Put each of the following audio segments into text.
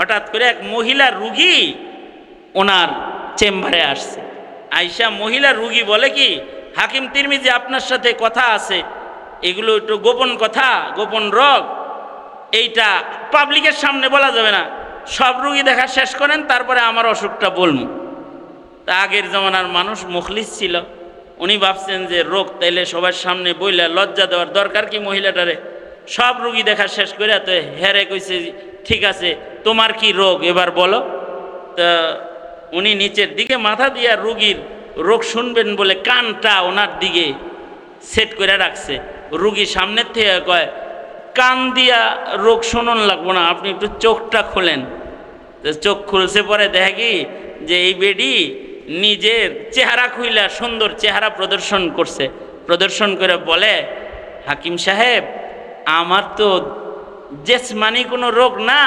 হঠাৎ করে এক মহিলা রুগী ওনার চেম্বারে আসছে। আইসা মহিলা রুগী বলে কি, হাকিম তিরমিজি আপনার সাথে কথা আছে, এগুলো একটু গোপন কথা, গোপন রোগ, এইটা পাবলিকের সামনে বলা যাবে না। সব রুগী দেখা শেষ করেন, তারপরে আমার অসুখটা বলব। তা আগের জমানার মানুষ মুখলিস ছিল। উনি ভাবছেন যে রোগ তাইলে সবার সামনে বইলে লজ্জা দেওয়ার দরকার কি মহিলাটারে? সব রুগী দেখা শেষ করে তো হেরে কইছে, ঠিক আছে তোমার কি রোগ? এবার বলো। তা উনি নিচের দিকে মাথা দিয়া রুগীর রোগ শুনবেন বলে কানটা ওনার দিকে সেট করে রাখছে। রুগী সামনের থেকে কয়, কান দিয়া রোগ শুনুন লাগবো না, আপনি একটু চোখটা খোলেন। চোখ খুলছে পরে দেখে কি, যে এই বেডি নিজের চেহারা খুইলা সুন্দর চেহারা প্রদর্শন করছে। প্রদর্শন করে বলে, হাকিম সাহেব, আমার তো জেসমানি কোনো রোগ না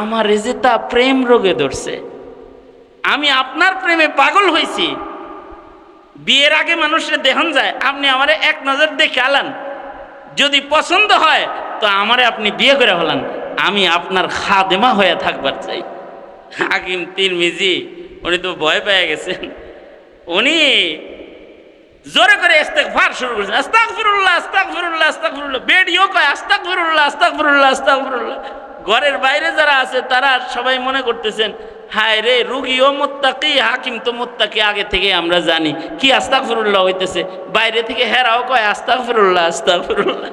আমার যে তা প্রেম রোগে ধরছে। আমি আপনার প্রেমে পাগল হয়েছি বিয়ের আগে মানুষের দেহন যায়, আপনি আমারে এক নজর দেখে আলান। যদি পছন্দ হয়, তো আমারে আপনি বিয়ে করে হলান আমি আপনার খাদেমা হয়ে থাকবার চাই। হাকিম তিরমিজি, উনি তো ভয় পেয়ে গেছেন। উনি জোরে করে ইস্তেগফার শুরু করেছেন। আস্তাক ফিরুল্লাহ আস্তাক আস্তাগফিরুল্লাহ আস্তাগফিরুল্লাহ। আস্তাগফিরুল্লাহ বেডিও কয়, আস্তাগফিরুল্লাহ আস্তাগফিরুল্লাহ আস্তাগফিরুল্লাহ। ঘরের বাইরে যারা আছে, তারা সবাই মনে করতেছেন, হায় রে রুগীও মোত্তাকি, হাকিম তো মোত্তাকি, আগে থেকে আমরা জানি। কি আস্তাগফিরুল্লাহ হইতেছে? বাইরে থেকে হেরাও কয়, আস্তাগফিরুল্লাহ আস্তাগফিরুল্লাহ।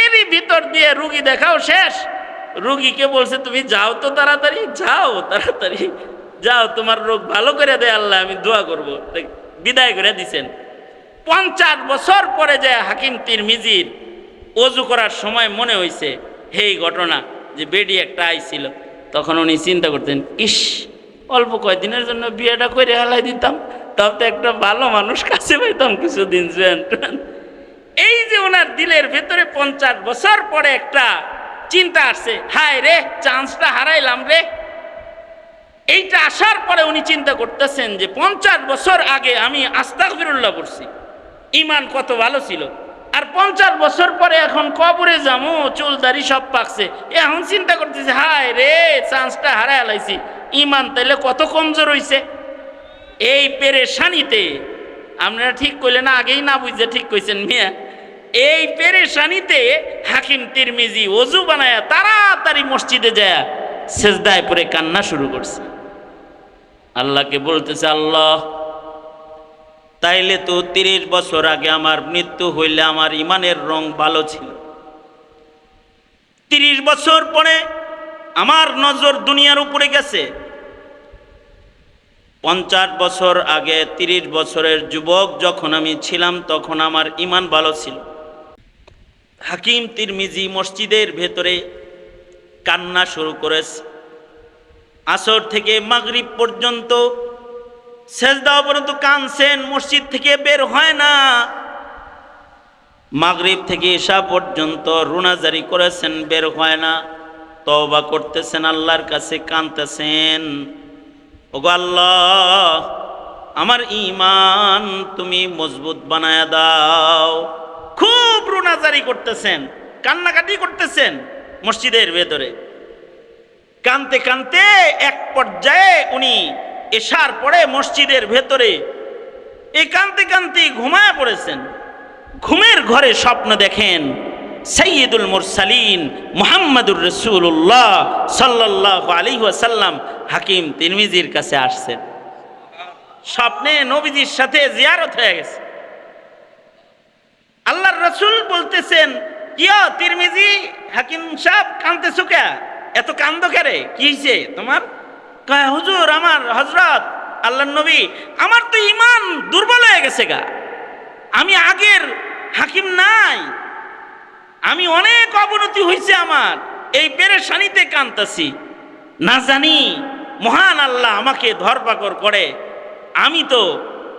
এরই ভিতর দিয়ে রুগী দেখাও শেষ। রুগীকে বলছে, তুমি যাও তো তাড়াতাড়ি, যাও তাড়াতাড়ি, যাও, তোমার রোগ ভালো করে দেয় আল্লাহ, আমি দোয়া করব। বিদায় করে দিছেন। পঞ্চাশ বছর পরে যে হাকিম তিরমিজির অজু করার সময় মনে হয়েছে হেই ঘটনা যে বেডি একটা আইছিল, তখন উনি চিন্তা করতেন, ইস, অল্প কয়দিনের জন্য বিয়েটা করে হালাই দিতাম, তাও তো একটা ভালো মানুষ কাছে পাইতাম কিছুদিন এই যে ওনার দিলের ভেতরে পঞ্চাশ বছর পরে একটা চিন্তা আসছে, হায় রে, চান্সটা হারাইলাম রে। এইটা আসার পরে উনি চিন্তা করতেছেন যে পঞ্চাশ বছর আগে আমি আস্তাক ফিরুল্লাহ পড়ছি। ইমান কত ভালো ছিল। আর পঞ্চাশ বছর পরে এখন কবরে যামু চুল দাড়ি সব পাকছে। এখন চিন্তা করতেছে, হায় রে, চান্সটা হারাই লাইছি। ইমান তাইলে কত কমজোর হইছে। এই পেরেশানিতে, আপনারা ঠিক করলেন আগেই না বুঝতে ঠিক কইছেন মিয়া। এই পেরেশানিতে হাকিম তিরমিজি অজু বানায়া তাড়াতাড়ি মসজিদে যায়, সেজদায় পরে কান্না শুরু করছে। আল্লাহকে বলতেছে, আল্লাহ তাইলে তো তিরিশ বছর আগে আমার মৃত্যু হইলে আমার ইমানের রং ভালো ছিল। তিরিশ বছর পরে আমার নজর দুনিয়ার উপরে গেছে। পঞ্চাশ বছর আগে তিরিশ বছরের যুবক যখন আমি ছিলাম তখন আমার ইমান ভালো ছিল। হাকিম তিরমিজি মসজিদের ভেতরে কান্না শুরু করেছে। আসর থেকে মাগরিব পর্যন্ত শেষ দেওয়া পর্যন্ত কানছেন মসজিদ থেকে বের হয় না। মাগরিব থেকে এসা পর্যন্ত রুনাজারি করেছেন, বের হয় না। তওবা করতেছেন, আল্লাহর কাছে কানতেছেন ওগো আল্লাহ, আমার ইমান তুমি মজবুত বানায় দাও। খুব রুনাজারি করতেছেন, কান্নাকাটি করতেছেন মসজিদের ভেতরে। কানতে কানতে এক পর্যায়ে উনি এসার পরে মসজিদের ভেতরে এই কান্তি ঘুমায় পড়েছেন। ঘুমের ঘরে স্বপ্ন দেখেন সৈয়দুল মুরসালিন মোহাম্মদুর রসুল্লাহ সাল্লাহ আলী ওয়াসাল্লাম, হাকিম তিরমিজির কাছে আসছেন। স্বপ্নে নবীজির সাথে জিয়ারত হয়ে গেছে। আল্লাহর রসুল বলতেছেন, কিয় তিরমিজি, হাকিম সাহেব কানতে সুকা এত কান্দ কেরে? কি তোমার? হুজুর, আমার হজরত আল্লাহ নবী, আমার তো ইমান দুর্বল হয়ে গেছে গা। আমি আগের হাকিম নাই। আমি অনেক অবনতি হয়েছে আমার। এই পেরেশানিতে কান্তাছি না জানি, মহান আল্লাহ আমাকে ধরপাকড় করে। আমি তো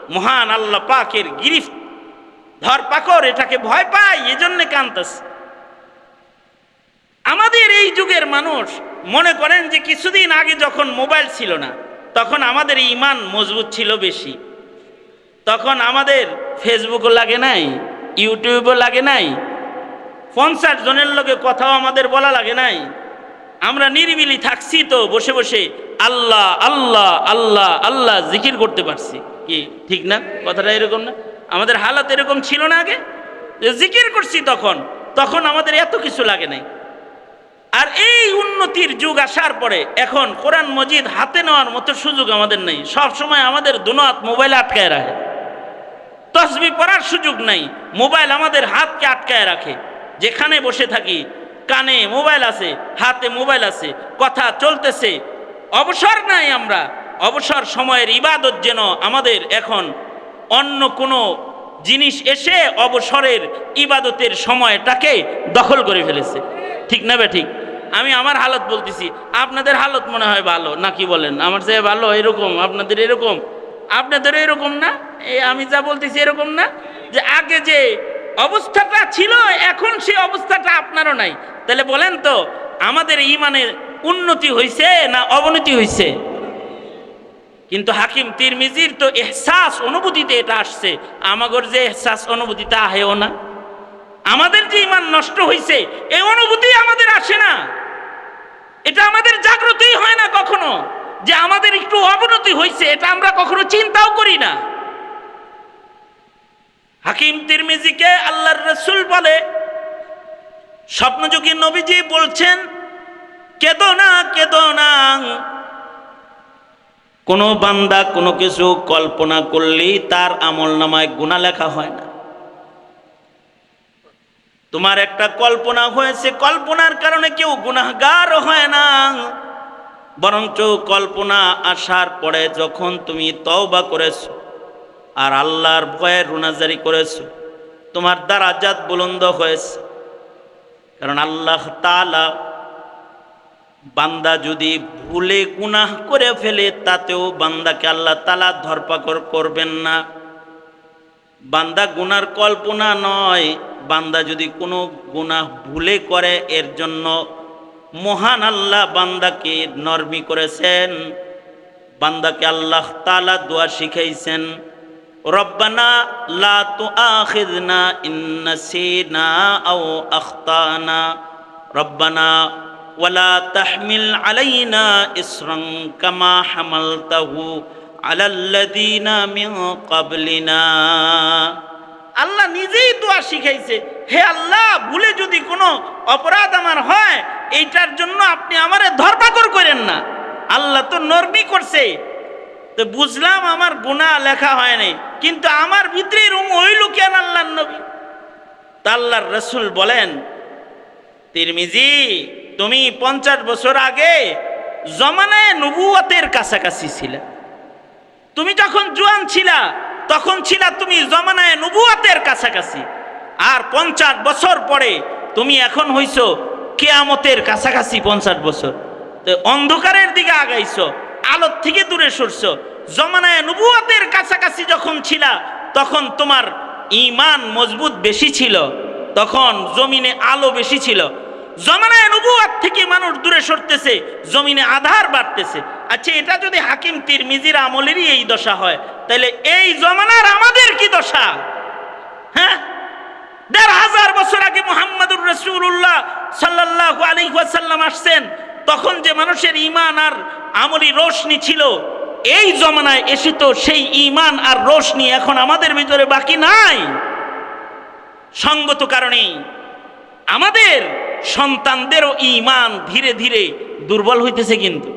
মহান আল্লাহ পাকের গিরিফ। ধরপাকড়, এটাকে ভয় পাই, এজন্যে কান্তাছি আমাদের এই যুগের মানুষ মনে করেন যে কিছুদিন আগে যখন মোবাইল ছিল না, তখন আমাদের ইমান মজবুত ছিল বেশি। তখন আমাদের ফেসবুকও লাগে নাই ইউটিউবও লাগে নাই, পঞ্চাশ জনের লোকে কথাও আমাদের বলা লাগে নাই। আমরা নিরিবিলি থাকছি তো, বসে বসে আল্লাহ আল্লাহ আল্লাহ আল্লাহ জিকির করতে পারছি। কি, ঠিক না? কথাটা এরকম না? আমাদের হালাত এরকম ছিল না আগে? জিকির করছি তখন তখন আমাদের এত কিছু লাগে নাই। আর এই উন্নতির যুগ আসার পরে এখন কোরআন মজিদ হাতে নেওয়ার মতো সুযোগ আমাদের নেই। সব সময় আমাদের দুনাত মোবাইল আটকায় রাখে। তসবি পড়ার সুযোগ নাই, মোবাইল আমাদের হাতকে আটকায় রাখে। যেখানে বসে থাকি, কানে মোবাইল আছে, হাতে মোবাইল আছে, কথা চলতেছে। অবসর নাই আমরা, অবসর সময়ের ইবাদত যেন আমাদের এখন অন্য কোনো জিনিস এসে অবসরের ইবাদতের সময়টাকে দখল করে ফেলেছে। ঠিক না বে ঠিক? আমি আমার হালত বলতেছি, আপনাদের হালত মনে হয় ভালো? না কি বলেন? আমার চেয়ে ভালো এরকম, আপনাদের এরকম? আপনাদের এরকম না? আমি যা বলতেছি এরকম না? যে আগে যে অবস্থাটা ছিল, এখন সেই অবস্থাটা আপনারও নাই। তাহলে বলেন তো, আমাদের ইমানের উন্নতি হয়েছে না অবনতি হয়েছে কিন্তু হাকিম তিরমিজির তো এহসাস অনুভূতিতে এটা আসছে। আমাগর যে এহসাস অনুভূতিটা আহেও না। আমাদের যে ইমান নষ্ট হয়েছে এই অনুভূতি আমাদের আসে না। এটা আমাদের জাগ্রতই হয় না কখনো যে আমাদের একটু অবনতি হয়েছে, এটা আমরা কখনো চিন্তাও করি না। হাকিম তিরমিজিকে আল্লাহর রসুল বলে, স্বপ্নযোগী নবীজি বলছেন, কেদো না কেদো না। কোনো বান্দা কোনো কিছু কল্পনা করলেই তার আমল নামায় গুণা লেখা হয় না। তোমার একটা কল্পনা হয়েছে, কল্পনার কারণে কেউ গুনাহগার হয় না। বরঞ্চ কল্পনা আসার পরে যখন তুমি তওবা করেছ আর আল্লাহর ভয়ে রুনাজারি করেছ, তোমার দারাজাত বুলন্দ হয়েছে। কারণ আল্লাহ তালা বান্দা যদি ভুলে গুনাহ করে ফেলে, তাতেও বান্দাকে আল্লাহ তালা ধরপাকড় করবেন না। বান্দা গুনার কল্পনা নয় বান্দা যদি কোনো গুনাহ ভুলে করে, এর জন্য মহান আল্লাহ বান্দাকে নরমি করেছেন। বান্দাকে আল্লাহ তালা দোয়া শিখাইছেন, রব্বানা লা তুআখিযনা ইন নাসিনা আও আখতানা। রব্বানা ওয়ালা তাহমিল আলাইনা ইসরান কামা হামালতাহু আলাল্লাযীনা মিন ক্বাবলিনা। আল্লাহ নিজেই দোয়া শিখাইছে, হে আল্লাহ, ভুলে যদি কোনো অপরাধ আমার হয়, এইটার জন্য আপনি আমারে ধরপাকড় করেন না। আল্লাহ তো নরমি করছে। তো বুঝলাম আমার গুণা লেখা হয় নাই, কিন্তু আমার ভিতরে রুম হইল কেন আল্লাহ নবী? তা আল্লাহর রসুল বলেন, তিরমিজি, তুমি পঞ্চাশ বছর আগে জমানায় নবুয়াতের কাছাকাছি ছিলে। তুমি যখন জোয়ান ছিলা তখন ছিলা তুমি জমানায় নবুয়াতের কাছাকাছি। আর পঞ্চাশ বছর পরে তুমি এখন হইছো কেয়ামতের কাছাকাছি পঞ্চাশ বছর। তো অন্ধকারের দিকে আগাইছো, আলোর থেকে দূরে সরছো। জমানায় নবুয়াতের কাছাকাছি যখন ছিলা, তখন তোমার ইমান মজবুত বেশি ছিল, তখন জমিনে আলো বেশি ছিল। জমানায় নবুয়াত থেকে মানুষ দূরে সরতেছে, জমিনে আধার বাড়তেছে। আচ্ছা এটা যদি হাকিম তীর মিজির আমলেরই এই দশা হয়, তাহলে এই জমানার আমাদের কি দশা? হ্যাঁ? দেড় হাজার বছর আগে মোহাম্মদুর রসুল্লাহ সাল্লাহ আলী ওয়াসাল্লাম আসছেন, তখন যে মানুষের ইমান আর আমলি রোশনি ছিল, এই জমানায় এসে তো সেই ইমান আর রোশনি এখন আমাদের ভিতরে বাকি নাই। সঙ্গত কারণেই আমাদের সন্তানদেরও ইমান ধীরে ধীরে দুর্বল হইতেছে কিন্তু।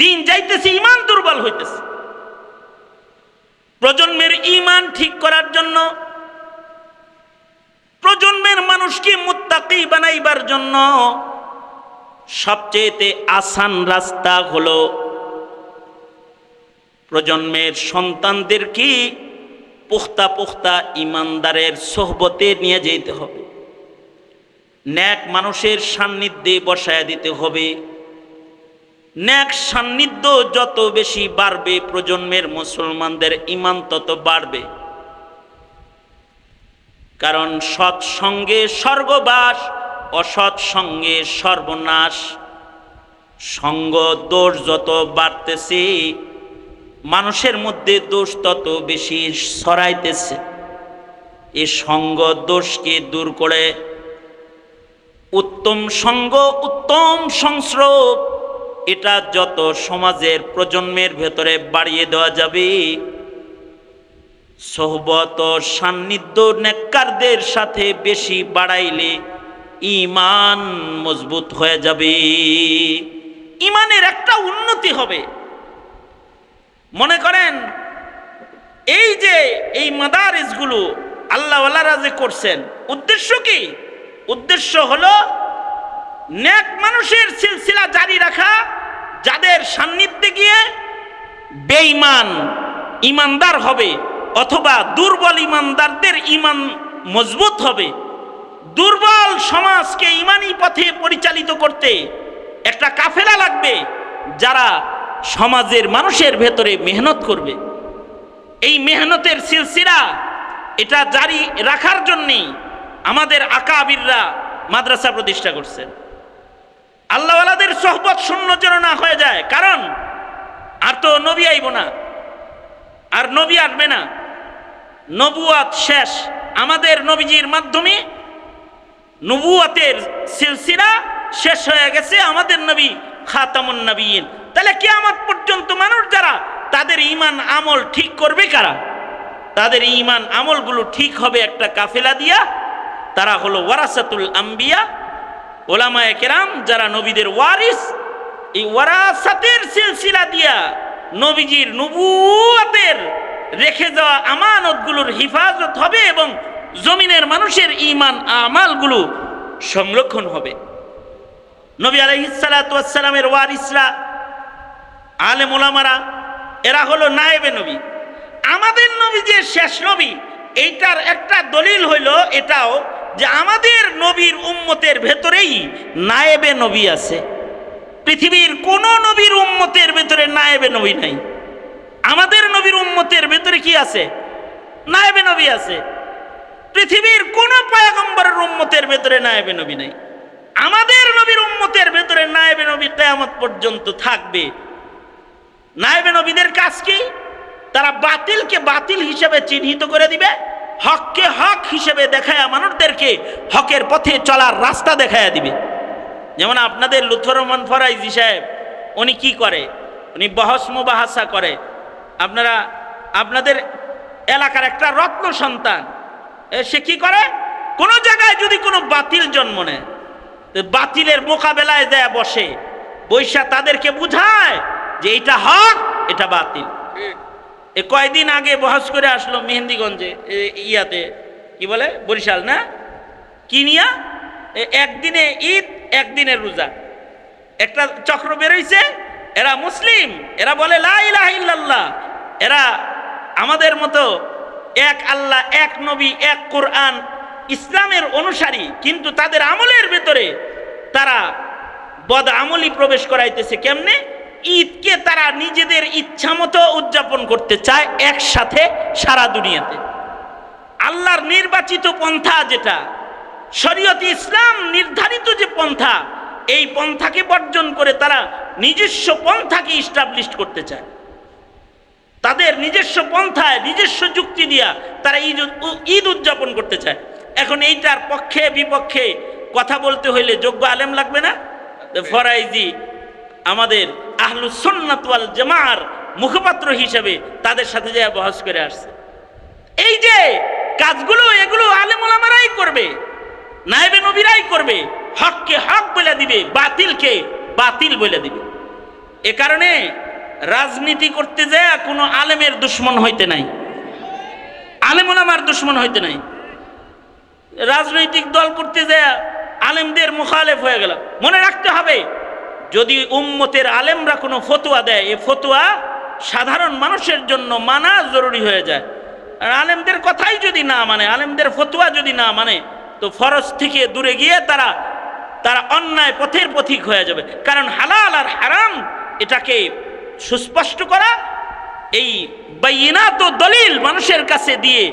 দিন যাইতেছে ইমান দুর্বল হইতেছে। প্রজন্মের ইমান ঠিক করার জন্য, প্রজন্মের মানুষকে মুত্তাকি বানাইবার জন্য সবচেয়েতে আসান রাস্তা হল, প্রজন্মের সন্তানদেরকে পুখতা পুখতা ইমানদারের সোহবতে নিয়ে যেতে হবে। ন্যাক মানুষের সান্নিধ্যে বসায় দিতে হবে। ন্যাক সান্নিধ্য যত বেশি বাড়বে প্রজন্মের মুসলমানদের ইমান তত বাড়বে। কারণ সৎসঙ্গে স্বর্গবাস অসৎ সঙ্গে সর্বনাশ। সঙ্গ দোষ যত বাড়তেছে, মানুষের মধ্যে দোষ তত বেশি ছড়াইতেছে। এ সঙ্গ দোষকে দূর করে উত্তম সঙ্গ, উত্তম সংস্রব এটা যত সমাজের প্রজন্মের ভেতরে বাড়িয়ে দেওয়া যাবে। সহবত সান্নিধ্য নেককারদের সাথে বেশি বাড়াইলে ইমান মজবুত হয়ে যাবে। ইমানের একটা উন্নতি হবে। মনে করেন, এই যে এই মাদারিসগুলো আল্লাহওয়ালারা যে করছেন, উদ্দেশ্য কি? উদ্দেশ্য হলো নেক মানুষের সিলসিলা জারি রাখা, যাদের সান্নিধ্যে গিয়ে বেঈমান ইমানদার হবে অথবা দুর্বল ইমানদারদের ইমান মজবুত হবে, দুর্বল সমাজকে ইমানি পথে পরিচালিত করতে একটা কাফেলা লাগবে যারা সমাজের মানুষের ভেতরে মেহনত করবে। এই মেহনতের সিলসিলা, এটা জারি রাখার জন্যেই আমাদের আকাবিররা মাদ্রাসা প্রতিষ্ঠা করছেন। আল্লাহওয়ালাদের সহবত শূন্য যেন না হয়ে যায়। কারণ, আর তো নবী আইব না, আর নবী আসবে না। নবুয়াত শেষ। আমাদের নবীজির মাধ্যমে নবুয়াতের সিলসিলা শেষ হয়ে গেছে আমাদের নবী খাতামুন নবীন। তাহলে কিয়ামত পর্যন্ত মানুষ যারা, তাদের ইমান আমল ঠিক করবে কারা? তাদের ইমান আমলগুলো ঠিক হবে একটা কাফেলা দিয়া, তারা হলো ওয়ারাসাতুল আম্বিয়া ওলামায়ে কেরাম, যারা নবীদের ওয়ারিস, এই ওয়ারাসাতের সিলসিলা দিয়া নবীজির নবুয়াতের রেখে যাওয়া আমানতগুলোর হিফাজত হবে এবং জমিনের মানুষের ইমান আমালগুলো সংরক্ষণ হবে। নবী আলহিসালামের ওয়ারিসরা, আলেম ওলামারা, এরা হলো নায়েবে নবী। আমাদের নবী যে শেষ নবী, এইটার একটা দলিল হইল, এটাও যে আমাদের নবীর উম্মতের ভেতরেই নায়েবে নবী আছে। পৃথিবীর কোন নবীর উম্মতের ভেতরে নায়েবে নবী নাই। আমাদের নবীর উম্মতের ভেতরে কি আছে? নায়েবে নবী আছে। পৃথিবীর কোন পয়গম্বরের উম্মতের ভেতরে নায়েবে নবী নাই। আমাদের নবীর উম্মতের ভেতরে নায়েবে নবী কেয়ামত পর্যন্ত থাকবে। নায়েবে নবীদের কাজ কি? তারা বাতিলকে বাতিল হিসেবে চিহ্নিত করে দিবে। হককে হক হিসেবে দেখায় মানুষদেরকে হকের পথে চলার রাস্তা দেখায়া দিবে। যেমন আপনাদের লুথর রহমান ফরাইজি সাহেব, উনি কি করে? উনি বহস মুবাহাসা করে। আপনারা, আপনাদের এলাকার একটা রত্ন সন্তান সে কি করে? কোনো জায়গায় যদি কোনো বাতিল জন্ম নেয় বাতিলের মোকাবেলায় দেয়া বসে। বৈশা তাদেরকে বুঝায় যে এটা হক, এটা বাতিল। এ কয়দিন আগে বহস করে আসলো মেহেন্দিগঞ্জে ইয়াতে কি বলে বরিশাল না? কি নিয়া? এ, একদিনে ঈদ একদিনের রোজা। একটা চক্র বেরোইছে এরা মুসলিম এরা বলে লা ইলাহা ইল্লাল্লাহ। এরা আমাদের মতো এক আল্লাহ এক নবী এক কোরআন ইসলামের অনুসারী কিন্তু তাদের আমলের ভেতরে তারা বদ আমলি প্রবেশ করাইতেছে কেমনে? ঈদকে তারা নিজেদের ইচ্ছা মতো উদযাপন করতে চায় একসাথে সারা দুনিয়াতে। আল্লাহর নির্বাচিত পন্থা যেটা, শরীয়ত ইসলাম নির্ধারিত যে পন্থা, এই পন্থাকে বর্জন করে তারা নিজস্ব পন্থাকে ইস্টাবলিশ করতে চায়। তাদের নিজস্ব পন্থায়, নিজস্ব যুক্তি দিয়া তারা ঈদ ঈদ উদযাপন করতে চায়। এখন এইটার পক্ষে, বিপক্ষে কথা বলতে হইলে যোগ্য আলেম লাগবে না? ফরাইজি আমাদের আহলু সন্ন্যাতওয়াল জামার মুখপাত্র হিসেবে তাদের সাথে যা বহস করে আসছে। এই যে কাজগুলো, এগুলো আলেম ওলামারাই করবে, নায়েবে নবীরাই করবে, হককে হক বলে দিবে, বাতিলকে বাতিল বলে দিবে। এ কারণে রাজনীতি করতে যায় কোনো আলেমের দুশ্মন হইতে নাই। আলেম ওলামার দুশ্মন হইতে নাই। রাজনৈতিক দল করতে যায়, আলেমদের মুখালেফ হয়ে গেল। মনে রাখতে হবে যদি উম্মতের আলেমরা কোনো ফতুয়া দেয়, এ ফতুয়া সাধারণ মানুষের জন্য মানা জরুরি হয়ে যায়। আর আলেমদের কথাই যদি না মানে আলেমদের ফতুয়া যদি না মানে তো ফরজ থেকে দূরে গিয়ে তারা তারা অন্যায় পথের পথিক হয়ে যাবে। কারণ হালাল আর হারাম এটাকে সুস্পষ্ট করা, এই বাইনাত ও দলিল মানুষের কাছে দিয়ে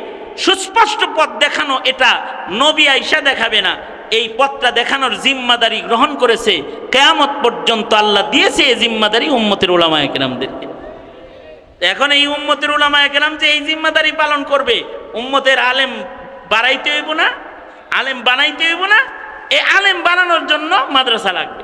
সুস্পষ্ট পথ দেখানো, এটা নবী আইসা দেখাবে না। এই পথটা দেখানোর জিম্মাদারি গ্রহণ করেছে, কেয়ামত পর্যন্ত আল্লাহ দিয়েছে এই জিম্মাদারি উম্মতের ওলামায় কেরামদেরকে। এখন এই উম্মতের উলামা একরাম যে এই জিম্মাদারি পালন করবে, উম্মতের আলেম বাড়াইতে হইব না, আলেম বানাইতে হইব না, এই আলেম বানানোর জন্য মাদ্রাসা লাগবে।